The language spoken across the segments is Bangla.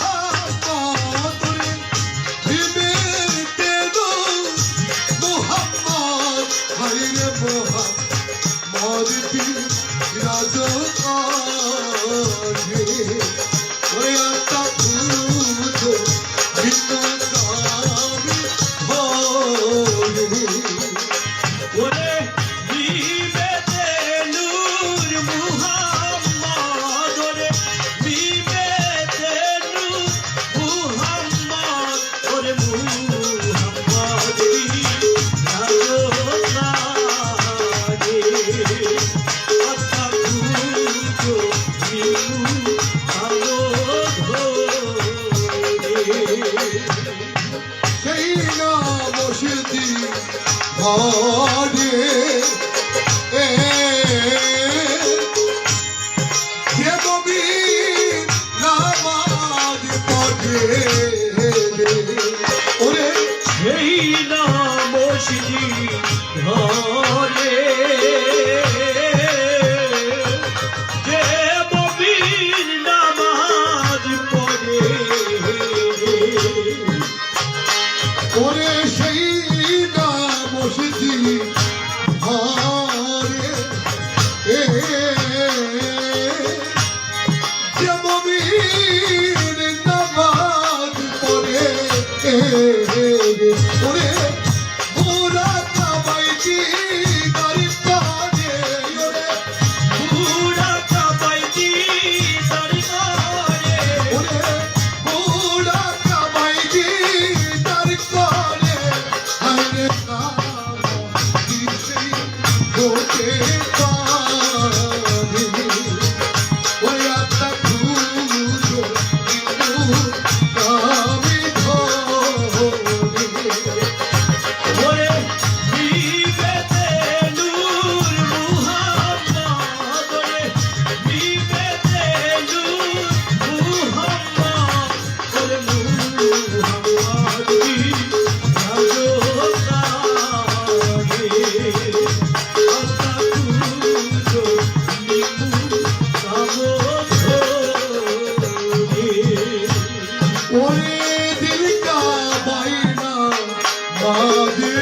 Ah. choremos শিখি ধর Yeah. Oh, dear.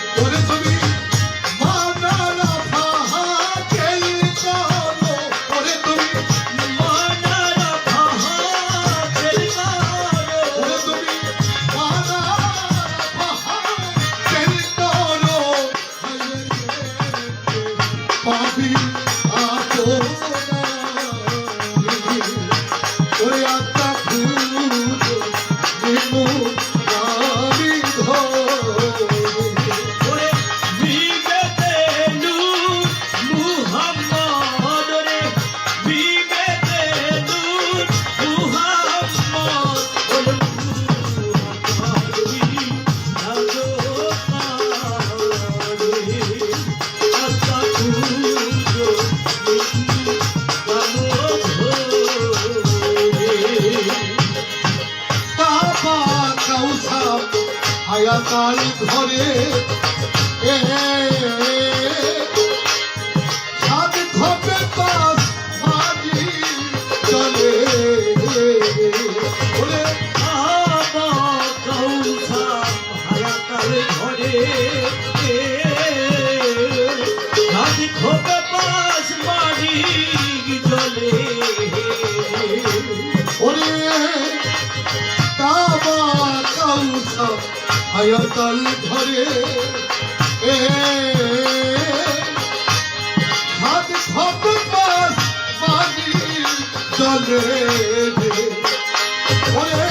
মায়া কালী ধরে। সাত ঘটে পাশ বাজি চলে। খোপে পাশ বাড়ি চলে। ওরে কাবা ছায়াতাল ধরে। হাত খত পাশ পানি জলে ওরে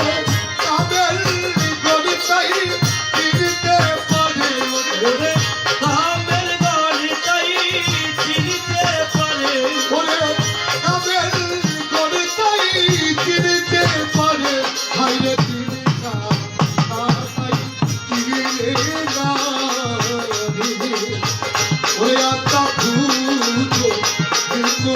ভোলা তা কিন্তু